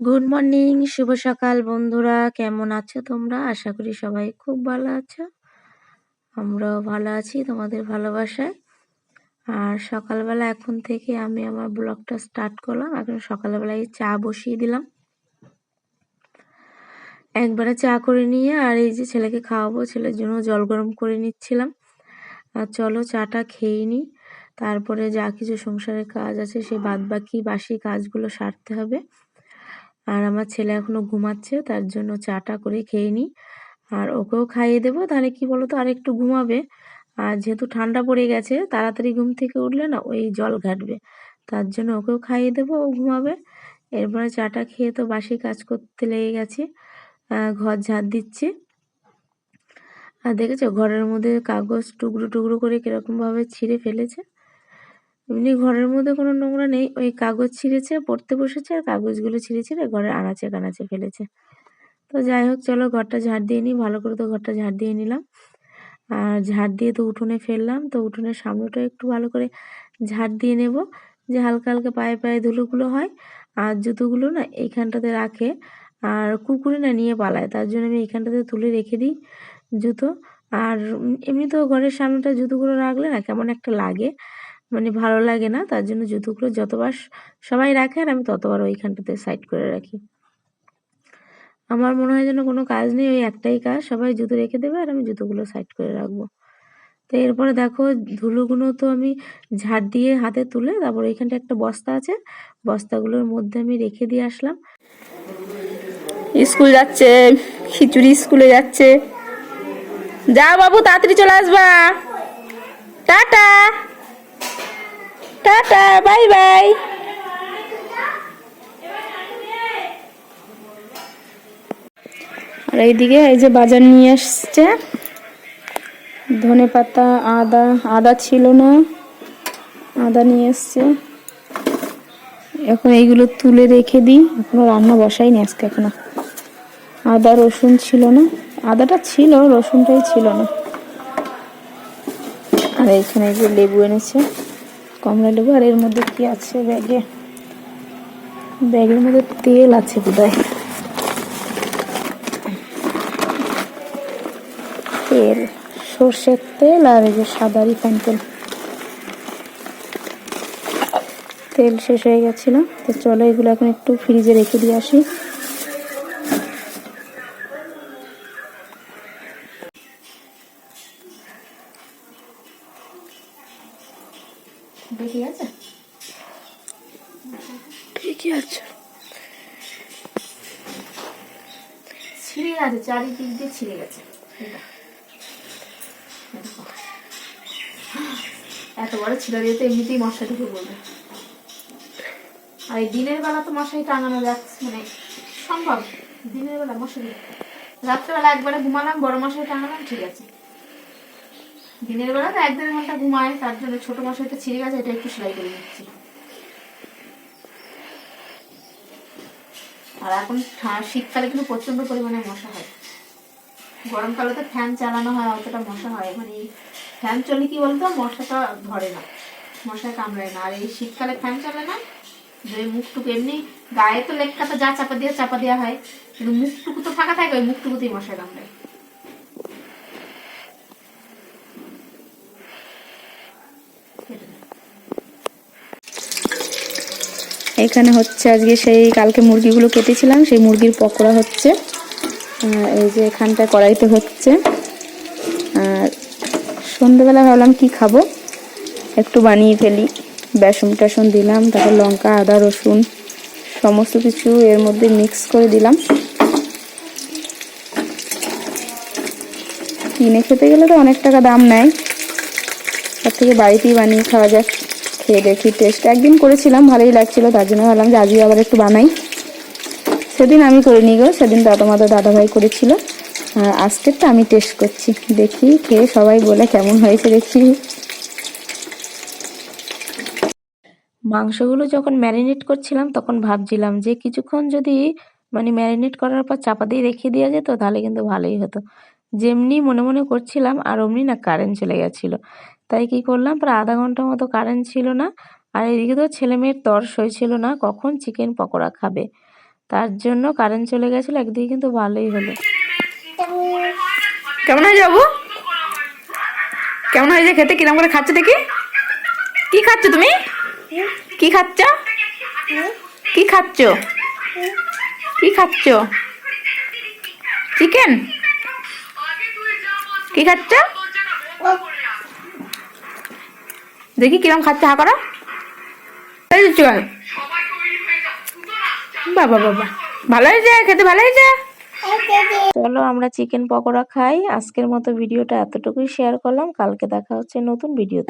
Good morning শুভ সকাল বন্ধুরা। কেমন আছো তোমরা? আশা করি সবাই খুব ভালো আছো। আমরাও ভালো আছি তোমাদের ভালোবাসায়। আর সকালবেলা এখন থেকে আমি আমার ব্লগটা স্টার্ট করলাম। এখন সকালবেলায় চা বসিয়ে দিলাম। একবারে চা করে নিয়ে আর এই যে ছেলেকে খাওয়াবো, ছেলের জন্য জল গরম করে নিচ্ছিলাম। আর চলো চাটা খেয়ে নিই। তারপরে যা কিছু সংসারের কাজ আছে সেই বাদ বাকি বাসি কাজগুলো সারতে হবে। আর আমার ছেলে এখনও ঘুমাচ্ছে, তার জন্য চাটা করে খেয়ে নিই। আর ওকেও খাইয়ে দেবো, তাহলে কি বলতো, আর একটু ঘুমাবে। আর যেহেতু ঠান্ডা পড়ে গেছে, তাড়াতাড়ি ঘুম থেকে উঠলে না, ওই জল ঘাটবে। তার জন্য ওকেও খাইয়ে দেবো, ও ঘুমাবে। এরপরে চাটা খেয়ে তো বাসি কাজ করতে লেগে গেছে ঘর ঝাড় দিচ্ছে। আর দেখেছ, ঘরের মধ্যে কাগজ টুকরো টুকরো করে কীরকমভাবে ছিঁড়ে ফেলেছে। এমনি ঘরের মধ্যে কোনো নোংরা নেই। ওই কাগজ ছিঁড়েছে, পড়তে বসেছে, আর কাগজগুলো ছিঁড়ে ছিঁড়ে ঘরের আনাচে কানাচে ফেলেছে। তো যাই হোক, চলো ঘরটা ঝাড় দিয়ে নিই। ভালো করে তো ঘরটা ঝাড় দিয়ে নিলাম। আর ঝাড় দিয়ে তো উঠোনে ফেললাম। তো উঠোনের সামনেটা একটু ভালো করে ঝাড় দিয়ে নেব। যে হালকা হালকা পায়ে পায়ে ধুলোগুলো হয়, আর জুতোগুলো না এইখানটাতে রাখে। আর কুকুরে না নিয়ে পালায়, তার জন্য আমি এইখানটাতে তুলে রেখে দিই জুতো। আর এমনি তো ঘরের সামনেটা জুতোগুলো রাখলে না কেমন একটা লাগে। মানে ভালো লাগে না, তার জন্য জুতোগুলো যতবার সবাই রাখে আর আমি ততবার ওইখানটাতে সাইড করে রাখি। আমার মনে হয় যেন কোনো কাজ নেই, ওই একটাই কাজ, সবাই জুতো রেখে দেবে আর আমি জুতোগুলো সাইড করে রাখব। তো এরপরে দেখো, ধুলোগুলো তো আমি ঝাড় দিয়ে হাতে তুলে তারপর ওইখানটা একটা বস্তা আছে, বস্তাগুলোর মধ্যে আমি রেখে দিয়ে আসলাম। স্কুল যাচ্ছে, খিচুড়ি স্কুলে যাচ্ছে। যা বাবু, তাড়াতাড়ি চলে আসবা। টাটা। Tata, bye bye. আর এইদিকে এই যে বাজার নিয়ে আসছে ধনে পাতা, আদা আদা ছিল না। আদা নিয়ে এসছে। এখন এইগুলো তুলে রেখে দিই। এখনও রান্না বসাই বসাইনি আজকে এখনও। আদা, রসুন ছিল না। আদাটা ছিল, রসুনটাই ছিল না। আর এখানে যে লেবু এনেছে। কমলা লেবু, আর এর মধ্যে কি আছে ব্যাগে? ব্যাগের মধ্যে তেল আছে বোধহয়। তেল, সর্ষের তেল, আর এই যে সাদা রিফাইন তেল। তেল শেষ হয়ে গেছিল, তো চলো এগুলো এখন একটু ফ্রিজে রেখে দিয়ে আসি। আছে? ঠিকই আছে। ছিঁড়ে গেছে চারিদিক দিয়ে ছিঁড়ে গেছে। এত বড় ছিঁড়ে দিয়ে তো এমনিতেই মশা ঢুকে পড়বে আর এই দিনের বেলা তো মশাই টাঙানো যাচ্ছে মানে সম্ভব। দিনের বেলা মশারি রাত্রেবেলা একবারে ঘুমালাম বড় মশাই টাঙালাম ঠিক আছে। দিনের বেলা তো এক দেড় ঘণ্টা ঘুমায়, তার জন্য ছোট মশাইটা ছিঁড়ে গেছে, এটা একটু সেলাই করে নিচ্ছি। আর এখন শীতকালে কিন্তু প্রচণ্ড পরিমাণে মশা হয়। গরমকালে তো ফ্যান চালানো হয়, অতটা মশা হয় মানে ফ্যান চলে কি বলতো, মশাটা ধরে না, মশায় কামড়ায় না। আর এই শীতকালে ফ্যান চলে না, যে মুখটুকু এমনি গায়ে তো লেখ কাটা যা চাপা দিয়ে চাপা দেওয়া হয়, কিন্তু মুখটুকু তো ফাঁকা থাকে, ওই মুখটুকুতেই মশায় কামড়ায়। এখানে হচ্ছে আজকে সেই কালকে মুরগিগুলো কেটেছিলাম, সেই মুরগির পকোড়া হচ্ছে। এই যে এখানটা কড়াইতে হচ্ছে। আর সন্ধ্যেবেলা ভাবলাম কি খাব? একটু বানিয়ে ফেলি। বেসন টেসন দিলাম, তারপর লঙ্কা, আদা, রসুন, সমস্ত কিছু এর মধ্যে মিক্স করে দিলাম। কিনে খেতে গেলে তো অনেক টাকা দাম নেয়। তার থেকে বাড়িতেই বানিয়ে খাওয়া যাক, খেয়ে দেখি টেস্ট একদিন করেছিলাম, ভালোই লাগছিল, তার জন্য ভাবলাম যে আজকে আবার একটু বানাই। সেদিন আমি করিনি গো, সেদিন দাদা মাদা দাদাভাই করেছিল। আর আজকেরটা আমি টেস্ট করছি, দেখি, খেয়ে সবাই বলে কেমন হয়েছে দেখি। মাংসগুলো যখন ম্যারিনেট করছিলাম, তখন ভাবছিলাম যে কিছুক্ষণ যদি মানে ম্যারিনেট করার পর চাপা দিয়ে রেখে দেওয়া যেত, তাহলে কিন্তু ভালোই হতো। যেমনি মনে মনে করছিলাম, আর অমনি না কারেন্ট চলে গেছিল। তাই কি করলাম? প্রায় আধা ঘণ্টার মতো কারেন্ট ছিল না। আর এদিকে তো ছেলে মেয়ের তর সইছিল না, কখন চিকেন পকোড়া খাবে? তার জন্য কারেন্ট চলে গেছিল, একদিকে কিন্তু ভালোই হলো। কেমন হয়েছে বাবু? কেমন হয়েছে খেতে? কিরম করে খাচ্ছ দেখি। কি খাচ্ছ তুমি? কি খাচ্ছ? কি খাচ্ছ? কি খাচ্ছ? চিকেন কি খাচ্ছ? দেখি কিরম খাচ্ছে হা করা। দিচ্ছি বাবা বাবা। ভালো হয়েছে? খেতে ভালো হয়েছে? চলো আমরা চিকেন পকোড়া খাই। আজকের মতো ভিডিওটা এতটুকুই শেয়ার করলাম। কালকে দেখা হচ্ছে নতুন ভিডিওতে।